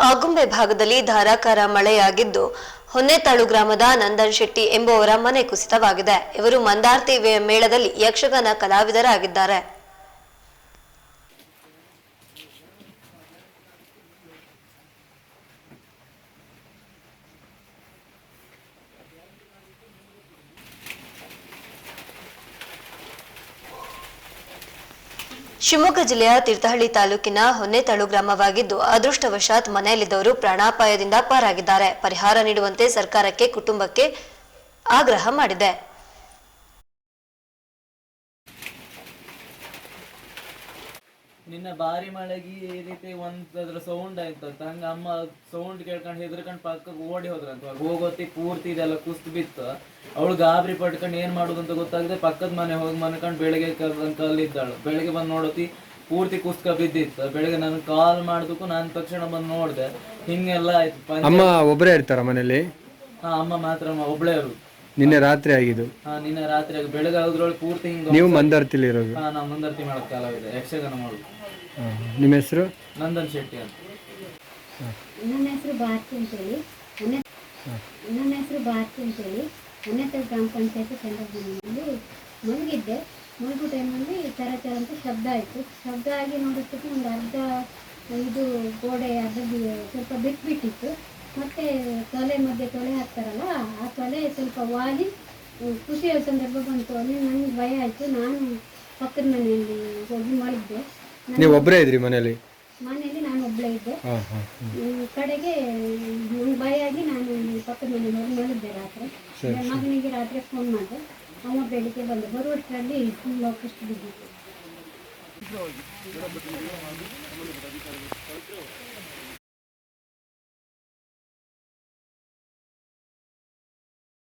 ಆಗುಂಬೆ ಭಾಗದಲ್ಲಿ ಧಾರಾಕಾರ ಮಳೆಯಾಗಿದ್ದು, ಹೊನ್ನೆತಾಳು ಗ್ರಾಮದ ನಂದನ್ ಶೆಟ್ಟಿ ಎಂಬುವರ ಮನೆ ಕುಸಿತವಾಗಿದೆ. ಇವರು ಮಂದಾರ್ತಿ ಮೇಳದಲ್ಲಿ ಯಕ್ಷಗಾನ ಕಲಾವಿದರಾಗಿದ್ದಾರೆ. ಶಿವಮೊಗ್ಗ ಜಿಲ್ಲೆಯ ತೀರ್ಥಹಳ್ಳಿ ತಾಲೂಕಿನ ಹೊನ್ನೆತಾಳು ಗ್ರಾಮವಾಗಿದ್ದು, ಅದೃಷ್ಟವಶಾತ್ ಮನೆಯಲ್ಲಿದ್ದವರು ಪ್ರಾಣಾಪಾಯದಿಂದ ಪಾರಾಗಿದ್ದಾರೆ. ಪರಿಹಾರ ನೀಡುವಂತೆ ಸರ್ಕಾರಕ್ಕೆ, ಕುಟುಂಬಕ್ಕೆ ಆಗ್ರಹ ಮಾಡಿದೆ. ನಿನ್ನೆ ಬಾರಿ ಮಳೆಗೆ ಈ ರೀತಿ ಒಂದ್ ಸೌಂಡ್ ಸೌಂಡ್ ಅಂತ. ಹಂಗ ಅಮ್ಮ ಸೌಂಡ್ ಕೇಳ್ಕೊಂಡು ಹೆದರ್ಕೊಂಡು ಪಕ್ಕಕ್ಕೆ ಓಡಿ ಹೋದ್ರಂತ. ಹೋಗೋತಿ ಪೂರ್ತಿ ಇದೆಲ್ಲ ಕುಸ್ತು ಬಿತ್ತು. ಅವಳು ಗಾಬರಿ ಪಟ್ಕೊಂಡು ಏನ್ ಮಾಡುದು ಅಂತ ಗೊತ್ತಾಗದೆ ಪಕ್ಕದ ಮನೆ ಹೋಗಿ ಮನ್ಕೊಂಡು ಬೆಳಿಗ್ಗೆ ಕಲ್ಲಿದ್ದಾಳು. ಬೆಳಿಗ್ಗೆ ಬಂದು ನೋಡೋತಿ ಪೂರ್ತಿ ಕುಸ್ಕ ಬಿದ್ದಿತ್ತು ಬೆಳಿಗ್ಗೆ ನಾನು ಕಾಲ್ ಮಾಡಿದಕ್ಕೂ ನಾನು ತಕ್ಷಣ ಬಂದು ನೋಡ್ದೆ. ಹಿಂಗೆಲ್ಲ ಆಯ್ತು ಅಮ್ಮ ಒಬ್ಬರೇ ಇರ್ತಾರ ಮನೇಲಿ ಹಾ ಅಮ್ಮ ಮಾತ್ರ ಒಬ್ಳೇ ಅವರು ನಿನ್ನೆ ರಾತ್ರಿ ಆಗಿದ್ದು. ಹಾ ನಿನ್ನೆ ರಾತ್ರಿ ಆಗಿ ಬೆಳಗ್ಗೆ ಅದ್ರೊಳಗೆ ಪೂರ್ತಿ ಹಿಂಗ ನೀವು ಮಂದರ್ತಿಲಿ ಇರೋದು. ಹಾ ನಾವು ಮುಂದರ್ತಿ ಮಾಡೋದು ಕಾಲವಿದೆ ಯಕ್ಷಗಾನ ಮಾಡೋದು. ನಿಮ್ಮ ಹೆಸರು? ನಂದನ್ ಶೆಟ್ಟಿ ಅಂತ. ನನ್ನ ಹೆಸರು ಭಾರತಿ ಅಂತೇಳಿ. ಉನ್ನತ ನನ್ನ ಹೆಸರು ಭಾರತಿ ಅಂತೇಳಿ. ಉನ್ನತ ಗ್ರಾಮ ಪಂಚಾಯತಿ ಚಂದ್ರಭೂಮಿಯಲ್ಲಿ ಮಲಗಿದ್ದೆ ಮುಳುಗು ಟೈಮಲ್ಲಿ ಚರ ಚರ ಅಂತ ಶಬ್ದ ಆಯಿತು. ಶಬ್ದ ಆಗಿ ನೋಡೋಷ್ಟಕ್ಕೆ ಒಂದು ಅರ್ಧ ಇದು ಗೋಡೆ ಅರ್ಧ ಸ್ವಲ್ಪ ಬಿಟ್ಬಿಟ್ಟಿತ್ತು. ಮತ್ತು ತೊಲೆ ಮಧ್ಯೆ ತೊಲೆ ಹಾಕ್ತಾರಲ್ಲ ಆ ತೊಲೆ ಸ್ವಲ್ಪ ವಾಲಿ ಖುಷಿಯ ಸಂದರ್ಭ ಬಂತು. ಅಲ್ಲಿ ನನಗೆ ಭಯ ಆಯಿತು. ನಾನು ಪಕ್ಕದ ಮನೆಯಲ್ಲಿ ಹೋಗಿ ಮಲಗಿದ್ದೆ. ನೀವು ಒಬ್ಬರೇ ಇದ್ರಿ ಮನೆಯಲ್ಲಿ? ಮನೆಯಲ್ಲಿ ನಾನು ಒಬ್ಬಳೇ ಇದ್ದೆ. ಹಾ ಹಾ ಈ ಕಡೆಗೆ ನಂಗೆ ಭಯ ಆಗಿ ನಾನು ಇಲ್ಲಿ ಪಕ್ಕದ ಮನೆ ಹೋಗಿ ಮಲಗಿದ್ದೆ ರಾತ್ರಿ. ನನ್ನ ಮಗನಿಗೆ ರಾತ್ರಿ ಫೋನ್ ಮಾಡಿದೆ. ಅವ ಬೆಳಿಗ್ಗೆ ಬಂದು. ಬರುವಷ್ಟರಲ್ಲಿ ಲೋಕಷ್ಟು ಬಿದ್ದಿತ್ತು